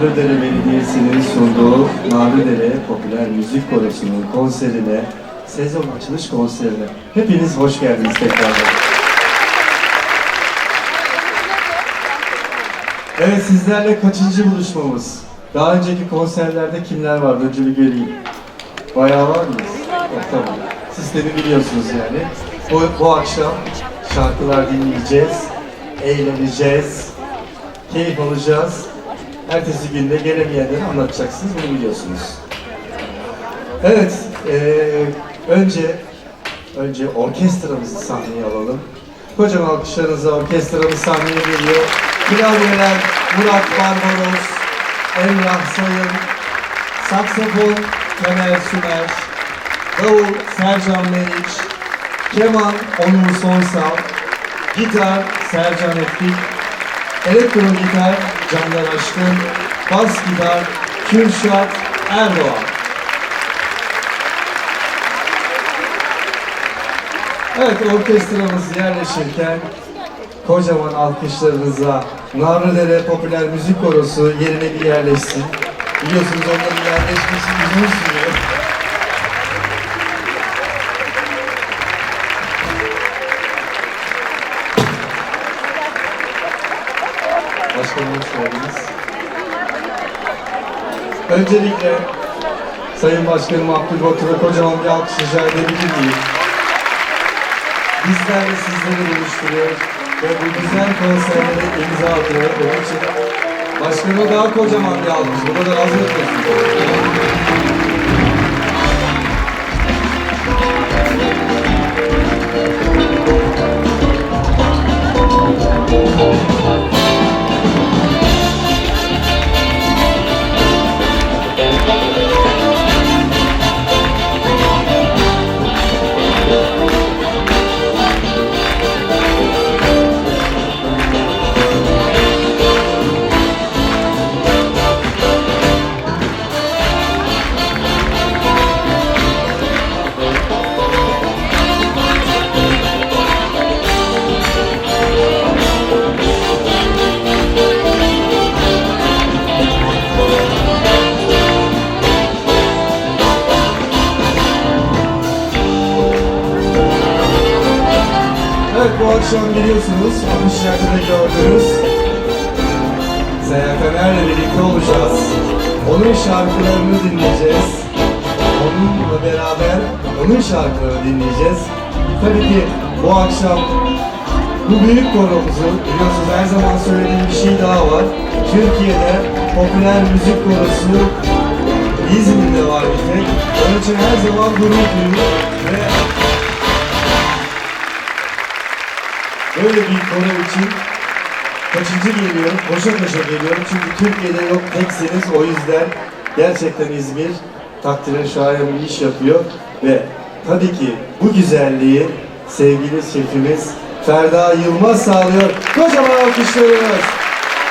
Narlıdere Belediyesi'nin sunduğu Narlıdere Popüler Müzik Korosu'nun konserine, sezon açılış konserine hepiniz hoş geldiniz tekrardan. Evet sizlerle kaçıncı buluşmamız? Daha önceki konserlerde kimler vardı? Önce bir göreyim. Bayağı var mıyız? Yok, tamam. Sistemi biliyorsunuz yani. Bu, bu akşam şarkılar dinleyeceğiz, eğleneceğiz, keyif alacağız. Ertesi günde gelemeyenleri anlatacaksınız, bunu biliyorsunuz. Evet, eee, önce önce orkestramızı sahneye alalım. Kocaman alkışlarınızla orkestramız sahneye geliyor. Klavyeler Murat Barbaros, Emrah Sayın, saksafon Kemal Sümer, davul Sercan Meriç, keman Onur Soysal, gitar Sercan Ettik, elektro gitar Candan Aşkın, bas gitar Kürşat Erdoğan. Evet orkestramız yerleşirken kocaman alkışlarınıza Narlıdere Popüler Müzik Korosu yerine bir yerleşsin. Biliyorsunuz onların yerleşmesi uzun sürüyor. Öncelikle Sayın Başkanım Abdülbatur'a kocaman bir alkış rica edebilir miyim? Bizlerle sizleri buluşturuyor ve bu güzel konserlere imza atıyor. Onun için başkanıma daha kocaman bir alkış. Bu kadar az yapıyorsunuz. Evet bu akşam biliyorsunuz Almış Şarkı'da gördüğünüz Seyahat Öner'le birlikte olacağız. Onun şarkılarını dinleyeceğiz. Onunla beraber onun şarkılarını dinleyeceğiz. Tabii ki bu akşam bu büyük koromuzu biliyorsunuz her zaman söylediğim bir şey daha var. Türkiye'de popüler müzik korosu İzmir'de var bir tek. Onun için her zaman gurur duyuyor ve Böyle bir konu için kaçıncı geliyorum, koşa koşa geliyorum çünkü Türkiye'de yok teksiniz. O yüzden gerçekten İzmir takdire şayan bir iş yapıyor. Ve tabii ki bu güzelliği sevgili şefimiz Ferda Yılmaz sağlıyor. Kocaman alkışlarımız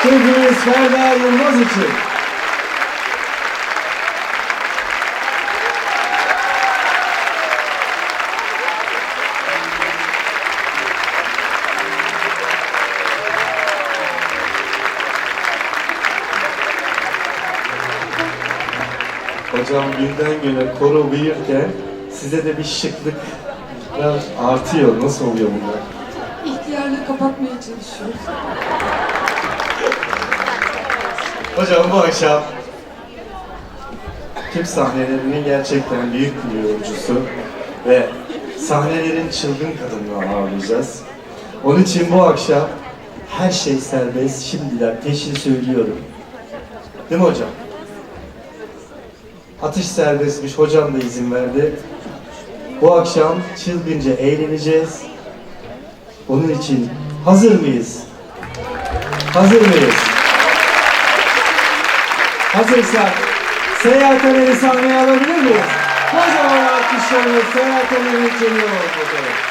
şefimiz Ferda Yılmaz için. Hocam günden güne koro büyürken size de bir şıklıklar artıyor. Nasıl oluyor bunlar? İhtiyarlığı kapatmaya çalışıyoruz. Hocam bu akşam Türk sahnelerinin gerçekten büyük bir yolcusu ve sahnelerin çılgın kadınını ağırlayacağız. Onun için bu akşam her şey serbest. Şimdiden peşin söylüyorum. Değil mi hocam? Atış serbestmiş. Hocam da izin verdi. Bu akşam çılgınca eğleneceğiz. Onun için hazır mıyız? Hazır mıyız? Hazırsak Seyahat Öner'i sahneye alabilir miyiz? Kocaman alkışlarımız Seyahat Öner'i geliyor bakalım.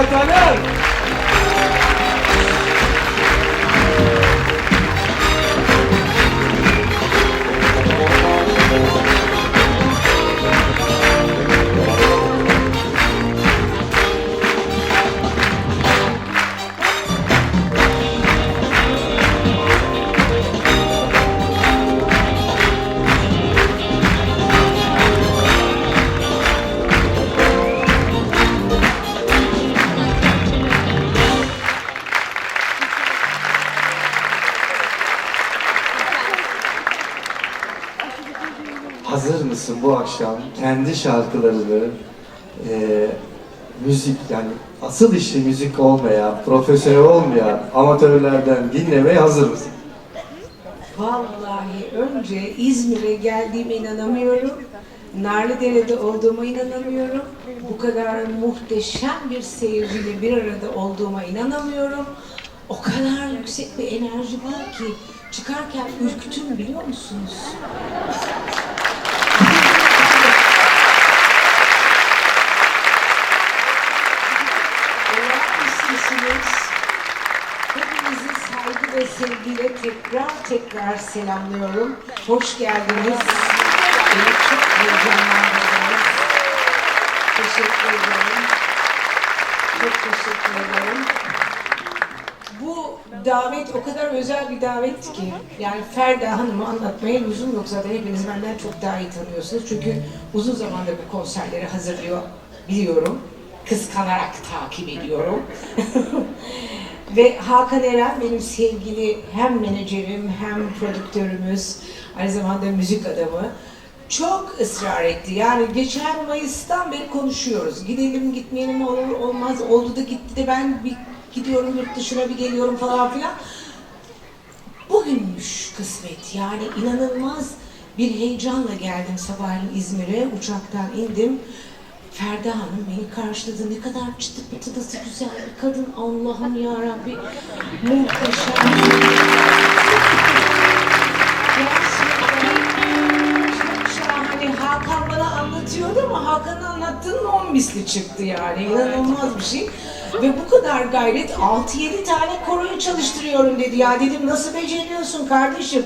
tá vendo? Akşam kendi şarkılarını e, müzik yani asıl işi müzik olmayan, profesyonel olmayan amatörlerden dinlemeye hazır mısın? Vallahi önce İzmir'e geldiğime inanamıyorum. Narlıdere'de olduğuma inanamıyorum. Bu kadar muhteşem bir seyirciyle bir arada olduğuma inanamıyorum. O kadar yüksek bir enerji var ki çıkarken ürktüm biliyor musunuz? Ve sevgiyle tekrar tekrar selamlıyorum. Hoş geldiniz. Beni çok heyecanlandırdınız. Teşekkür ederim. Çok teşekkür ederim. Bu davet o kadar özel bir davet ki yani Ferda Hanım'ı anlatmaya lüzum yok zaten hepiniz benden çok daha iyi tanıyorsunuz. Çünkü uzun zamandır bu konserleri hazırlıyor biliyorum. Kıskanarak takip ediyorum. Ve Hakan Eren benim sevgili hem menajerim hem prodüktörümüz, aynı zamanda müzik adamı. Çok ısrar etti. Yani geçen Mayıs'tan beri konuşuyoruz. Gidelim gitmeyelim olur olmaz. Oldu da gitti de ben bir gidiyorum yurt dışına bir geliyorum falan filan. Bugünmüş kısmet. Yani inanılmaz bir heyecanla geldim sabahleyin İzmir'e. Uçaktan indim. Ferda Hanım beni karşıladı. Ne kadar çıtı pıtı nasıl güzel bir kadın. Allah'ım ya Rabbi. Muhteşem. Şahane. Hakan bana anlatıyordu ama Hakan'ın anlattığının on misli çıktı yani. İnanılmaz bir şey. Ve bu kadar gayret 6-7 tane koroyu çalıştırıyorum dedi. Ya dedim nasıl beceriyorsun kardeşim?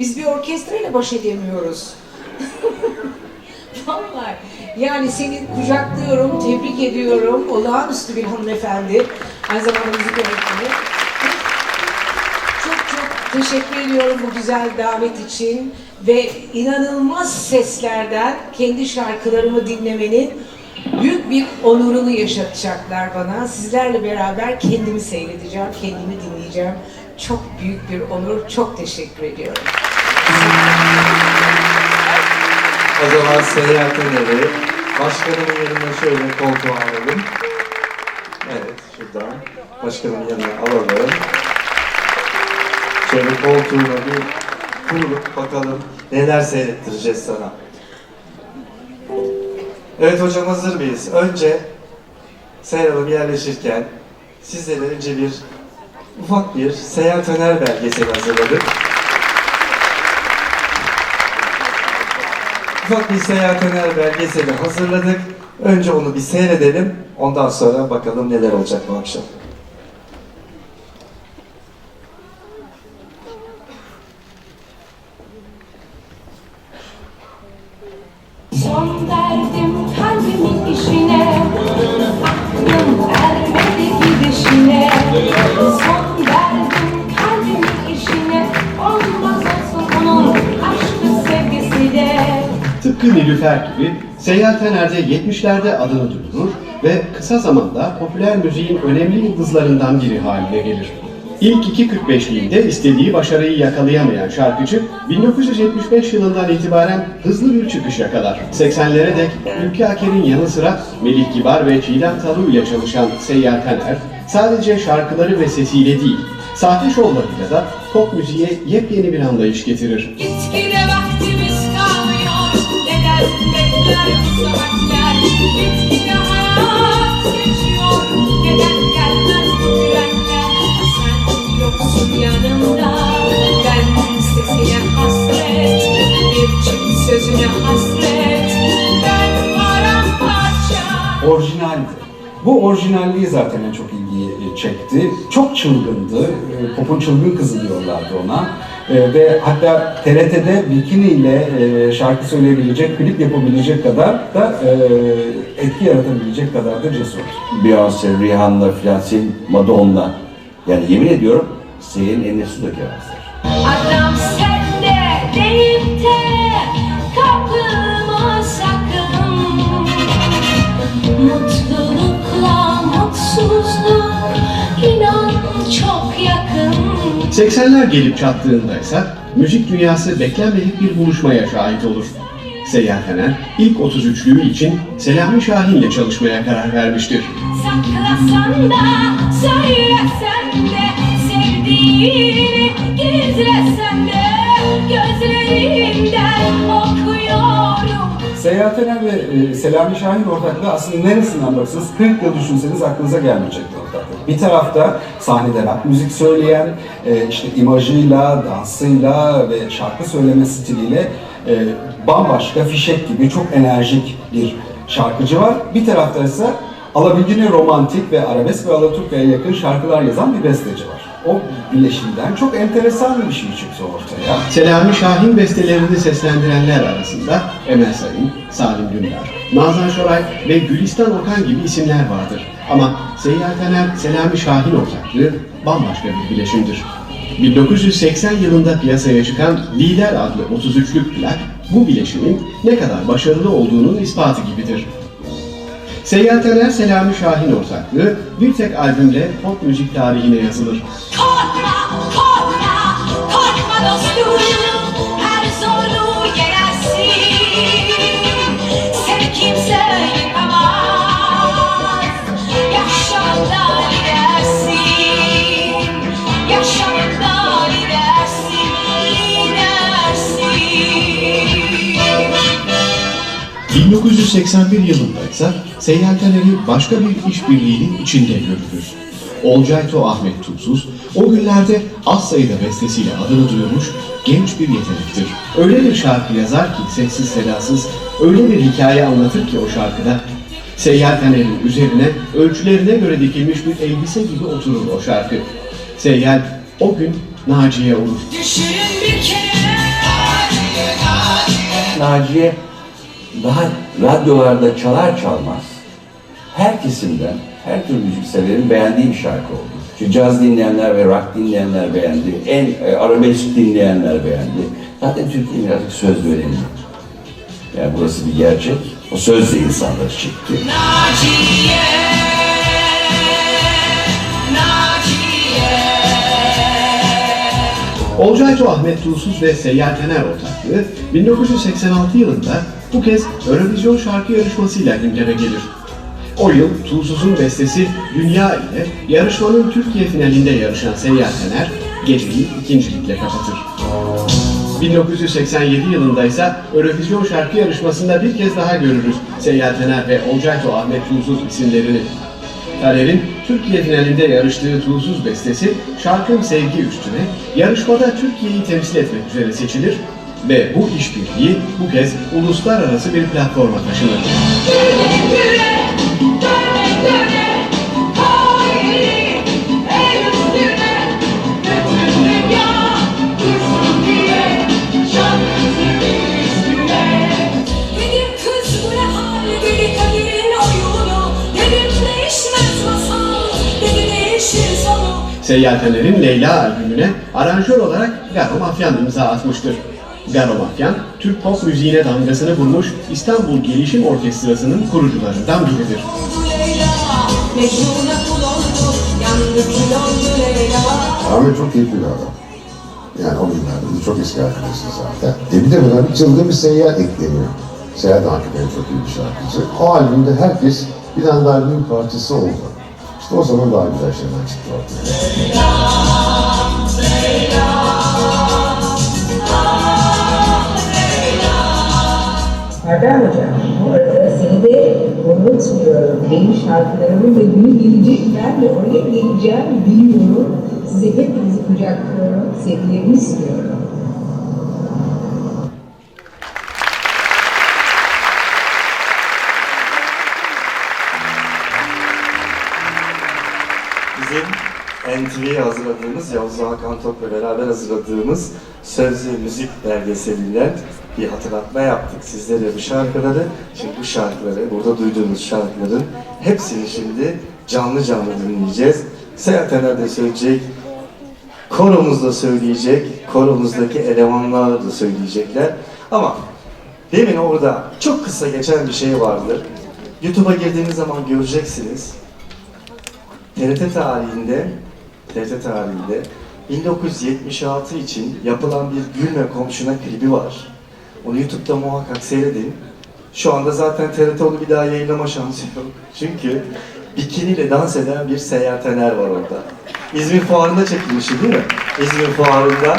Biz bir orkestrayla baş edemiyoruz. Vallahi yani seni kucaklıyorum, tebrik ediyorum. Olağanüstü bir hanımefendi. Aynı zamanda müzik öğretmeni. Çok çok teşekkür ediyorum bu güzel davet için ve inanılmaz seslerden kendi şarkılarımı dinlemenin büyük bir onurunu yaşatacaklar bana. Sizlerle beraber kendimi seyredeceğim, kendimi dinleyeceğim. Çok büyük bir onur, çok teşekkür ediyorum. O zaman Seyyar Tener'i başkanımın yanına şöyle koltuğa alalım. Evet, şuradan başkanımın yanına alalım. Şöyle koltuğuna bir kurup bakalım neler seyrettireceğiz sana. Evet hocam hazır mıyız? Önce Seyyar Hanım yerleşirken sizlere önce bir ufak bir Seyyar Tener belgeseli hazırladık. Ufak bir Seyahat Öner belgeseli hazırladık. Önce onu bir seyredelim. Ondan sonra bakalım neler olacak bu akşam. Tıpkı Nilüfer gibi Seyyal Tener'de 70'lerde adını duyurur ve kısa zamanda popüler müziğin önemli yıldızlarından biri haline gelir. İlk iki 45'liğinde istediği başarıyı yakalayamayan şarkıcı 1975 yılından itibaren hızlı bir çıkış yakalar. 80'lere dek Ülke Aker'in yanı sıra Melih Kibar ve Çiğdem Talu ile çalışan Seyyal Tener sadece şarkıları ve sesiyle değil, sahte şovlarıyla da pop müziğe yepyeni bir anlayış getirir. Gitgide vaktimiz orijinaldi. Bu orijinalliği zaten en çok ilgiyi çekti. Çok çılgındı. E, Pop'un çılgın kızı diyorlardı ona. E, ve hatta TRT'de bikini ile e, şarkı söyleyebilecek, klip yapabilecek kadar da e, etki yaratabilecek kadar da cesur. Beyoncé, Rihanna, Flasin, Madonna. Yani yemin ediyorum senin eline su dökemezler. Adam sende deyip de kapılma sakın Mutlulukla mutsuzluk inan çok 80'ler gelip çattığında ise müzik dünyası beklenmedik bir buluşmaya şahit olur. Seyyar Taner ilk 33'lüğü için Selami Şahin'le çalışmaya karar vermiştir. Saklasan okuyorum. Seyahat Ener ve e, Selami Şahin ortaklığı aslında neresinden baksanız 40 yıl düşünseniz aklınıza gelmeyecek bir ortaklık. Bir tarafta sahnede rock müzik söyleyen, e, işte imajıyla, dansıyla ve şarkı söyleme stiliyle e, bambaşka fişek gibi çok enerjik bir şarkıcı var. Bir tarafta ise alabildiğine romantik ve arabesk ve alaturkaya yakın şarkılar yazan bir besteci var. O bileşimden çok enteresan bir şey çıktı ortaya. Selami Şahin bestelerini seslendirenler arasında Emel Sayın, Salim Dündar, Nazan Şoray ve Gülistan Okan gibi isimler vardır. Ama Seyyar Selami Şahin ortaklığı bambaşka bir bileşimdir. 1980 yılında piyasaya çıkan Lider adlı 33'lük plak, bu bileşimin ne kadar başarılı olduğunun ispatı gibidir. Seyyar Taner, Selami Şahin ortaklığı bir tek albümle pop müzik tarihine yazılır. Korkma, korkma, korkma dostum. Her zorluğu yenersin. Seni kimse yıkamaz. Yaşamda lidersin. Yaşamda lidersin, lidersin. 1981 yılında ise Seyyar Taner'i başka bir işbirliğinin içinde görürüz. Olcayto Ahmet Tuzsuz, o günlerde az sayıda bestesiyle adını duyurmuş genç bir yetenektir. Öyle bir şarkı yazar ki sessiz sedasız, öyle bir hikaye anlatır ki o şarkıda. Taner'in üzerine ölçülerine göre dikilmiş bir elbise gibi oturur o şarkı. Seyyar o gün Naciye olur. Düşünün bir kere. Naciye daha radyolarda çalar çalmaz her kesimden, her tür müzik severin beğendiği bir şarkı oldu. Çünkü caz dinleyenler ve rock dinleyenler beğendi, en e, arabesk dinleyenler beğendi. Zaten Türkiye birazcık söz önemli. Yani burası bir gerçek. O söz de insanları çekti. Naciye, Olcayto Ahmet Tuğsuz ve Seyyar Tener ortaklığı 1986 yılında bu kez Eurovision şarkı yarışmasıyla gündeme gelir. O yıl Tuğsuz'un bestesi Dünya ile yarışmanın Türkiye finalinde yarışan Seyyar Tener geceyi ikincilikle kapatır. 1987 yılında ise Eurovision şarkı yarışmasında bir kez daha görürüz Seyyar Tener ve Olcayto Ahmet Tuğsuz isimlerini. Taner'in Türkiye finalinde yarıştığı Tuğsuz bestesi Şarkım Sevgi Üstüne yarışmada Türkiye'yi temsil etmek üzere seçilir ve bu işbirliği bu kez uluslararası bir platforma taşınır. Taner'in Leyla albümüne aranjör olarak Garo Mafyan imza atmıştır. Garo Mafyan, Türk pop müziğine damgasını vurmuş İstanbul Gelişim Orkestrası'nın kurucularından biridir. Ahmet çok keyifli bir adam. Yani o günlerde de çok eski arkadaşız zaten. E bir de buna bir çılgın bir seyyar ekleniyor. Seyahat hakikaten çok iyi bir şarkıcı. O albümde herkes bir tane daha albümün parçası oldu. İşte o zaman daha güzel şeyler çıktı ortaya. Serdar Hocam, bu arada seni de unutmuyorum. Benim şarkılarımın ve günü gelecek ben de oraya geleceğim biliyorum. Size hepinizi kucaklıyorum, sevgilerimi istiyorum. Bizim NTV'ye hazırladığımız, Yavuz Hakan Top'la beraber hazırladığımız Sözlü Müzik belgeselinden bir hatırlatma yaptık sizlere bu şarkıları. Şimdi bu şarkıları, burada duyduğunuz şarkıların hepsini şimdi canlı canlı dinleyeceğiz. Seyahat de söyleyecek, koromuz da söyleyecek, koromuzdaki elemanlar da söyleyecekler. Ama demin orada çok kısa geçen bir şey vardır. YouTube'a girdiğiniz zaman göreceksiniz. TRT tarihinde TRT tarihinde 1976 için yapılan bir Gülme Komşuna klibi var. Onu YouTube'da muhakkak seyredin. Şu anda zaten TRT onu bir daha yayınlama şansı yok. Çünkü bikiniyle dans eden bir seyyar tener var orada. İzmir Fuarı'nda çekilmişti değil mi? İzmir Fuarı'nda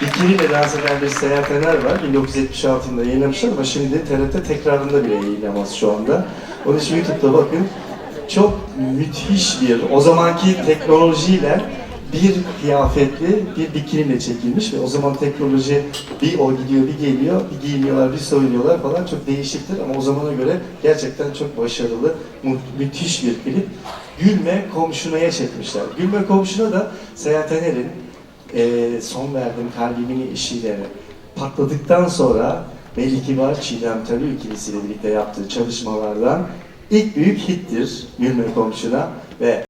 bikiniyle dans eden bir seyyar tener var. 1976 yılında yayınlamışlar ama şimdi TRT tekrarında bile yayınlamaz şu anda. Onun için YouTube'da bakın. Çok müthiş bir, o zamanki teknolojiyle bir kıyafetli bir bikiniyle çekilmiş ve o zaman teknoloji bir o gidiyor bir geliyor, bir giyiniyorlar bir soyunuyorlar falan çok değişiktir ama o zamana göre gerçekten çok başarılı, mu- müthiş bir klip. Gülme Komşuna'ya çekmişler. Gülme Komşuna da Seyahat Taner'in eee, son verdim kalbimin işiyle patladıktan sonra Melih Kibar, Çiğdem Tarı ikilisiyle birlikte yaptığı çalışmalardan ilk büyük hittir Gülme Komşuna ve